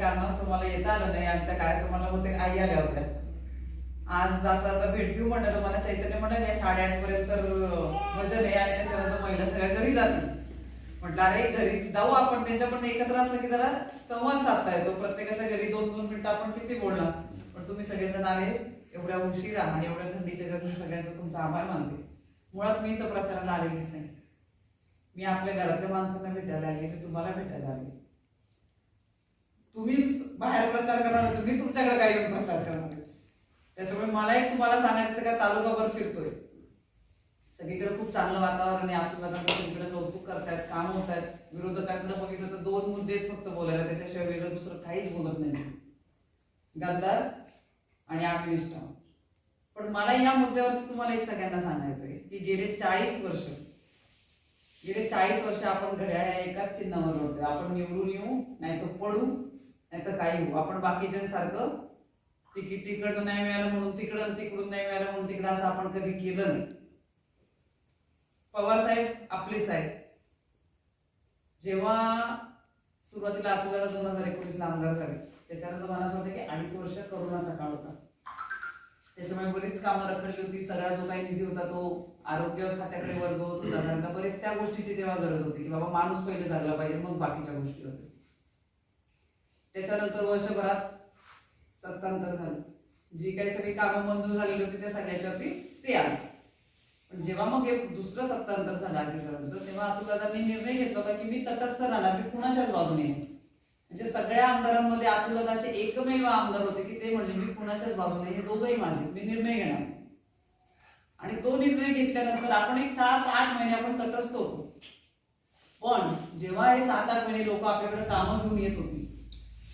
कारणास्तव मला येता आलं नाही. आणि त्या कार्यक्रमाला होते आई आल्या होत्या. आज जाता आता भेट म्हणलं तर मला चैतन्य म्हणाले साडेआठ पर्यंत भजन आहे आणि त्याच्यानंतर महिला सगळ्या घरी जातील. म्हटलं अरे घरी जाऊ आपण. त्यांच्या पण एकत्र असलं की जरा संवाद साधता येतो. प्रत्येकाच्या घरी दोन दोन मिनिटं आपण किती बोलणार? पण तुम्ही सगळेजण आले. एवढ्या उशिरा आणि एवढ्या थंडीच्या जर मी सगळ्यांचा तुमचा आभार मानते. मुळात मी तर प्रचाराला आलेलीच नाही. मी आपल्या घरातल्या माणसांना भेटायला आले मी तुम्हाला भेटायला आले तुम्ही बाहेर प्रचार करणार तुम्ही तुमच्याकडे काय येऊन प्रचार करणार त्याच्यामुळे मला एक तुम्हाला सांगायचं का तालुकाभर फिरतोय. सगळीकडे खूप चांगलं वातावरण आहे आतून कौतुक करतायत काम होत आहेत विरोधकांकडे बघितलं तर दोन मुद्दे आहेत फक्त बोलायला त्याच्याशिवाय वेगळं दुसरं काहीच बोलत नाही. गद्दार आणि आत्मनिष्ठा पण मला या मुद्द्यावरती तुम्हाला एक सगळ्यांना सांगायचं आहे की गेले चाळीस वर्ष गेले चाळीस वर्ष आपण घड्याळ एकाच चिन्हावर होतो आपण निवडून येऊ नाही तर पडू नाही तर काही होऊ आपण बाकीच्यांसारखं तिकीट तिकडं नाही मिळालं म्हणून तिकडं तिकडून नाही मिळालं म्हणून तिकडं असं आपण कधी केलं नाही. पवार साहेब आपलेच आहेत जेव्हा सुरुवातीला आपल्याला दोन हजार एकोणीसला आमदार झाले त्याच्यानंतर मला असं वाटतं की अडीच वर्ष करोनाचा काळ होता. त्याच्यामुळे बरीच कामं रखडली होती. सगळा जो काही निधी होता तो आरोग्य खात्याकडे वर्ग होत होता. कारण का बरेच त्या गोष्टीची तेव्हा गरज होती की बाबा माणूस पहिले झाला पाहिजे मग बाकीच्या गोष्टी होत्या. त्याच्यानंतर वर्षभरात सत्तांतर झालं. जी काही सगळी कामं मंजूर झालेली होती त्या सगळ्याच्यावरती स्टे आली. पण जेव्हा मग हे दुसरं सत्तांतर झालं अधिकारांचं तेव्हा अतुलदादांनी निर्णय घेतला होता की मी तटस्थ राहणार मी कुणाच्याच बाजूने म्हणजे सगळ्या आमदारांमध्ये अतुलदादा असे एकमेव आमदार होते की ते म्हणले मी कुणाच्याच बाजूने हे दोघंही माझे मी निर्णय घेणार. आणि तो निर्णय घेतल्यानंतर आपण एक सात आठ महिने आपण तटस्थ होतो. पण जेव्हा हे सात आठ महिने लोक आपल्याकडे कामं घेऊन येत होती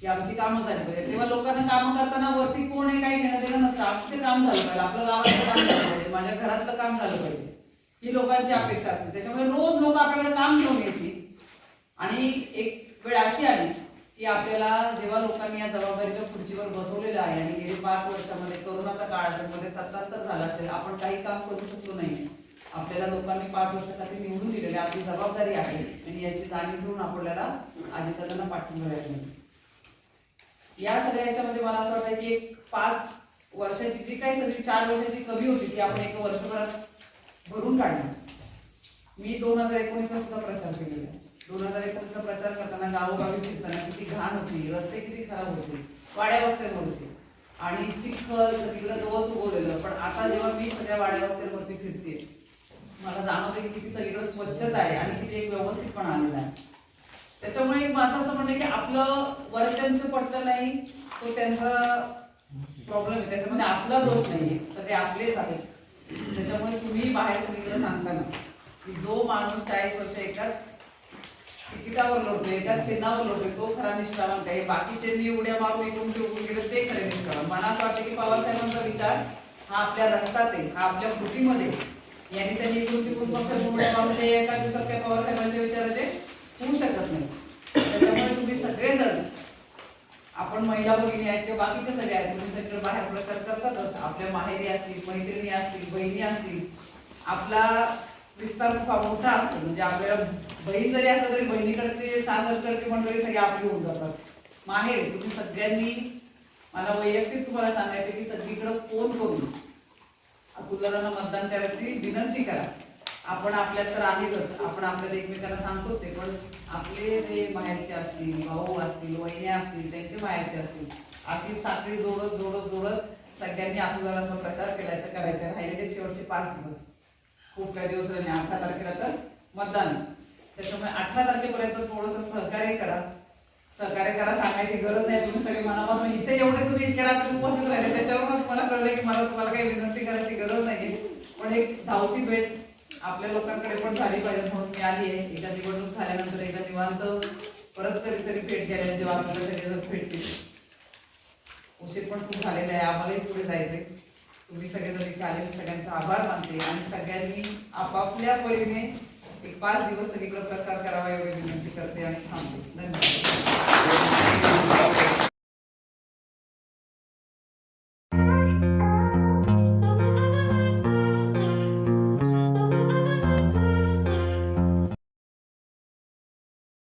की आमची कामं झाली पाहिजे. तेव्हा लोकांना कामं करताना वरती कोण आहे काही घेणं देणं नसतं. आमचं काम झालं पाहिजे. आपलं गावाचं काम झालं पाहिजे. माझ्या घरातलं काम झालं पाहिजे. ही लोकांची अपेक्षा असते. त्याच्यामुळे रोज लोक आपल्याकडे काम घेऊन यायची. आणि एक वेळ अशी आली की आपल्याला जेव्हा लोकांनी या जबाबदारीच्या खुर्चीवर बसवलेलं आहे आणि गेली पाच वर्षामध्ये कोरोनाचा काळ असेल मध्ये सत्तांतर झाला असेल आपण काही काम करू शकलो नाही. आपल्याला लोकांनी पाच वर्षासाठी निवडून दिलेली आपली जबाबदारी आहे. आणि याची जाणीव घेऊन आपल्याला अजितांना पाठिंबा द्यायला या सगळ्या याच्यामध्ये मला असं वाटतं की एक पाच वर्षाची जी काही सगळी चार वर्षाची कमी होती ती आपण एका वर्षभरात भरून काढणार मी दोन हजार एकोणीसला सुद्धा प्रचार केलेला आहे. दोन हजार एकोणीसला प्रचार करताना गावोगावी फिरताना किती घाण होती रस्ते किती खराब होते वाड्या वस्त्यांवरचे आणि चिखल सगळीकडे गवत उगवलेलं पण आता जेव्हा मी सगळ्या वाड्या वस्त्यांवरती फिरते मला जाणवते की किती सगळीकडे स्वच्छता आहे आणि किती एक व्यवस्थितपणा आलेला आहे. त्याच्यामुळे एक माझं असं म्हणणं की आपलं वर्षांचं पटलं नाही तो त्यांचा प्रॉब्लेम आहे. त्याच्यामध्ये आपला दोष नाहीये. सगळे आपलेच आहेत. त्याच्यामुळे तुम्ही बाहेर सगळीकडे सांगताना की जो माणूस चाळीस वर्ष एकाच तिकिटावर लोटतो एकाच चिन्हावर लोटतोय तो खरा निष्ठावंत आहे बाकीचे उड्या मारून एकूण तिकडून गेले ते खरे निष्ठावंत मला असं वाटतं की पवारसाहेबांचा विचार हा आपल्या रक्तात आहे हा आपल्या कृतीमध्ये यांनी त्यांनी इकडून तिकडून पक्ष उड्या मारून ते एका दिवसात त्या पवारसाहेबांच्या विचाराचे होऊ शकत नाही. त्याच्यामुळे तुम्ही सगळेजण आपण महिला भगिनी आहेत किंवा बाकीच्या सगळ्या आहेत तुम्ही सगळे बाहेर प्रचार करतातच. आपल्या माहेरी असतील मैत्रिणी असतील बहिणी असतील आपला विस्तार खूप मोठा असतो. म्हणजे आपल्याला बहीण जरी असलं तरी बहिणीकडचे सासरकडचे मंडळी सगळे आपली होऊन जातात. माहेर तुम्ही सगळ्यांनी मला वैयक्तिक तुम्हाला सांगायचं की सगळीकडे फोन करून अतुलदादांना मतदान करायची विनंती करा. आपण आपल्यात तर आहेतच. आपण आपल्याला एकमेकांना सांगतोच आहे पण आपले जे बाहेरचे असतील भाऊ असतील वहिन्या असतील त्यांचे बाहेरचे असतील अशी साखळी जोडत जोडत जोडत सगळ्यांनी आपल्याला प्रचार केलायचा करायचा. राहिले ते शेवटचे पाच दिवस. खूप काही दिवस राहिले. अठरा तारखेला तर मतदान. त्याच्यामुळे अठरा तारखेपर्यंत थोडंसं सहकार्य करा. सहकार्य करा सांगायची गरज नाही. तुम्ही सगळे मनापासून इथे एवढे तुम्ही इतक्या रात्री उपस्थित राहिले त्याच्यावरूनच मला कळलं की मला तुम्हाला काही विनंती करायची गरज नाही पण एक धावती भेट आपल्या लोकांकडे पण झाली पाहिजे म्हणून मी आली आहे. एका निवडणूक झाल्यानंतर एकदा निवांत परत कधीतरी भेट घ्यायला जेव्हा आपल्याला सगळेजण भेटतील. उशीर पण खूप झालेला आहे. आम्हालाही पुढे जायचंय. तुम्ही सगळेजण इथे आले. सगळ्यांचा आभार मानते आणि सगळ्यांनी आपापल्या परीने एक पाच दिवस सगळीकडे प्रचार करावा एवढी विनंती करते आणि थांबते. धन्यवाद.